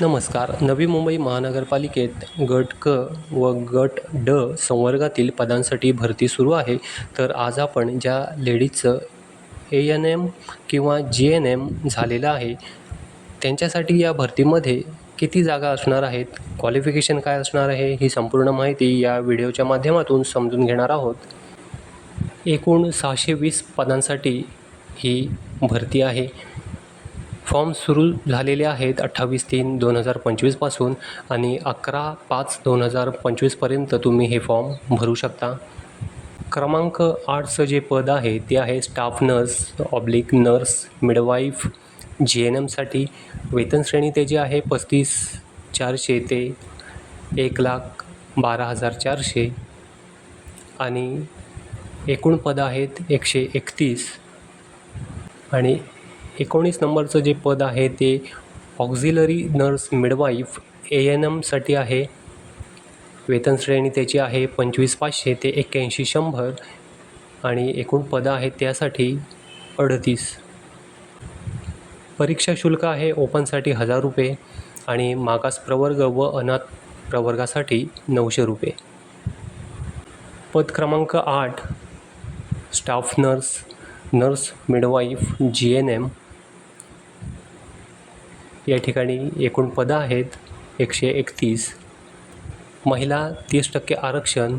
नमस्कार. नवी मुंबई महानगरपालिकेत गट क व गट ड संवर्गातील पदांसाठी भरती सुरू आहे. तर आज आपण ज्या लेडीजचं ए एन एम किंवा जी एन एम झालेलं आहे त्यांच्यासाठी या भरतीमध्ये किती जागा असणार आहेत क्वालिफिकेशन काय असणार आहे ही संपूर्ण माहिती या व्हिडिओच्या माध्यमातून समजून घेणार आहोत. एकूण सहाशे वीस पदांसाठी ही भरती आहे. फॉर्म सुरू झालेले आहेत अठ्ठावीस तीन दोन हजार पंचवीसपासून आणि अकरा पाच दोन हजार पंचवीसपर्यंत तुम्ही हे फॉर्म भरू शकता. क्रमांक आठचं जे पद आहे ते आहे स्टाफ नर्स ऑब्लिक नर्स मिडवाईफ जी एन एमसाठी वेतन श्रेणी जे आहे पस्तीस चारशे ते एक लाख बारा हजार चारशे. आणि एकूण पदं आहेत एकशे एकतीस. आणि एकोणीस नंबरचं जे पद आहे ते auxiliary nurse midwife A N एमसाठी आहे. वेतन श्रेणी त्याची आहे पंचवीस पाचशे ते एक्क्याऐंशी शंभर आणि एकूण पदं आहेत त्यासाठी अडतीस. परीक्षा शुल्क आहे ओपनसाठी हजार रुपये आणि मागास प्रवर्ग व अनाथ प्रवर्गासाठी नऊशे रुपये. पद क्रमांक आठ staff nurse nurse midwife G N M या ठिकाणी एकूण पदं आहेत एकशे एकतीस. महिला तीस टक्के आरक्षण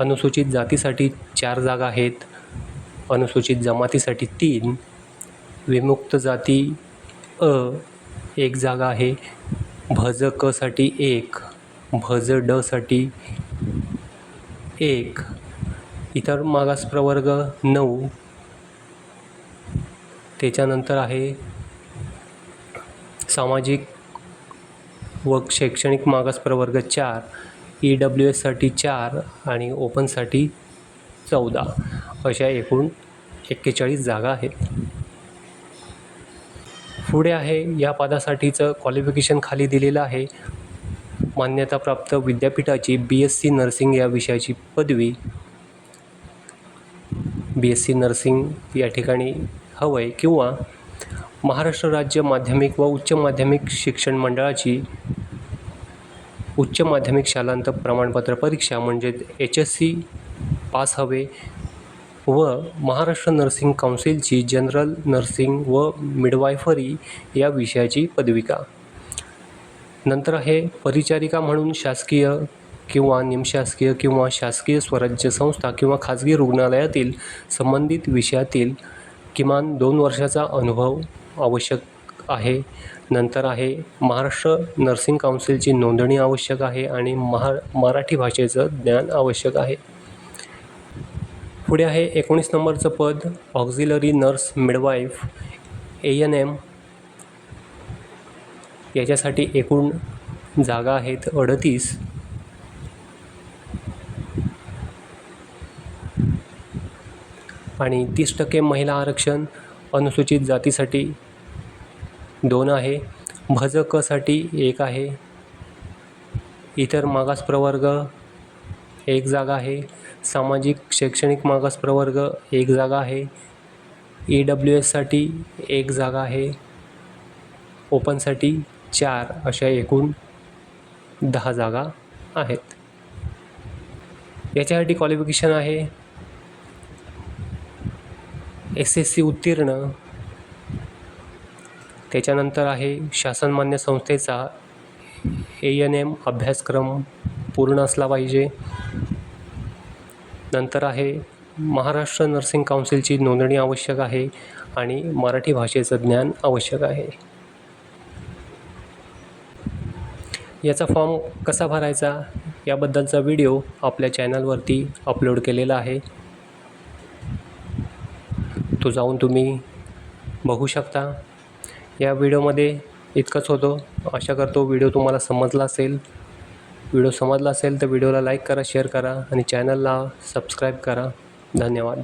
अनुसूचित जातीसाठी चार जागा आहेत अनुसूचित जमातीसाठी तीन विमुक्त जाती अ एक जागा आहे भज कसाठी एक भज डसाठी एक इतर मागास प्रवर्ग नऊ त्याच्यानंतर आहे सामाजिक व शैक्षणिक मागास प्रवर्ग चार ई डब्ल्यू एससाठी चार आणि ओपनसाठी चौदा अशा एकूण एक्केचाळीस जागा आहेत. पुढे आहे या पदासाठीचं क्वालिफिकेशन खाली दिलेलं आहे. मान्यताप्राप्त विद्यापीठाची बी एस सी नर्सिंग या विषयाची पदवी. बी एस सी नर्सिंग या ठिकाणी हवं आहे किंवा महाराष्ट्र राज्य माध्यमिक व उच्च माध्यमिक शिक्षण मंडळाची उच्च माध्यमिक शालांत प्रमाणपत्र परीक्षा म्हणजेच एच एस सी पास हवे व महाराष्ट्र नर्सिंग काउन्सिलची जनरल नर्सिंग व मिडवायफरी या विषयाची पदविका. नंतर आहे परिचारिका म्हणून शासकीय किंवा निमशासकीय किंवा शासकीय स्वराज्य संस्था किंवा खाजगी रुग्णालयातील संबंधित विषयातील किमान दोन वर्षाचा अनुभव आवश्यक आहे. नंतर आहे महाराष्ट्र नर्सिंग काउन्सिलची नोंदणी आवश्यक आहे आणि महा मराठी भाषेचं ज्ञान आवश्यक आहे. पुढे आहे एकोणीस नंबरचं पद auxiliary nurse midwife A N M याच्यासाठी एकूण जागा आहेत अडतीस. आणि तीस टक्के महिला आरक्षण अनुसूचित जातीसाठी दोन आहे. भजकसाठी एक आहे. इतर मागास प्रवर्ग एक जागा आहे. सामाजिक शैक्षणिक मागास प्रवर्ग एक जागा आहे. ई डब्ल्यू एससाठी एक जागा आहे. ओपनसाठी चार अशा एकूण दहा जागा आहेत. याच्यासाठी क्वालिफिकेशन आहे. एस एस सी उत्तीर्ण. त्याच्यानंतर आहे शासनमान्य संस्थेचा ए एन एम अभ्यासक्रम पूर्ण असला पाहिजे. नंतर आहे महाराष्ट्र नर्सिंग काउन्सिलची नोंदणी आवश्यक आहे आणि मराठी भाषेचं ज्ञान आवश्यक आहे. याचा फॉर्म कसा भरायचा? याबद्दलचा व्हिडिओ आपल्या चॅनलवरती अपलोड केलेला आहे. तो जाऊन तुम्ही बघू शकता. या व्हिडिओमध्ये इतकंच होतं. आशा करतो व्हिडिओ तुम्हाला समजला असेल. व्हिडिओ समजला असेल तर व्हिडिओला लाईक करा शेअर करा आणि चॅनलला सबस्क्राईब करा. धन्यवाद.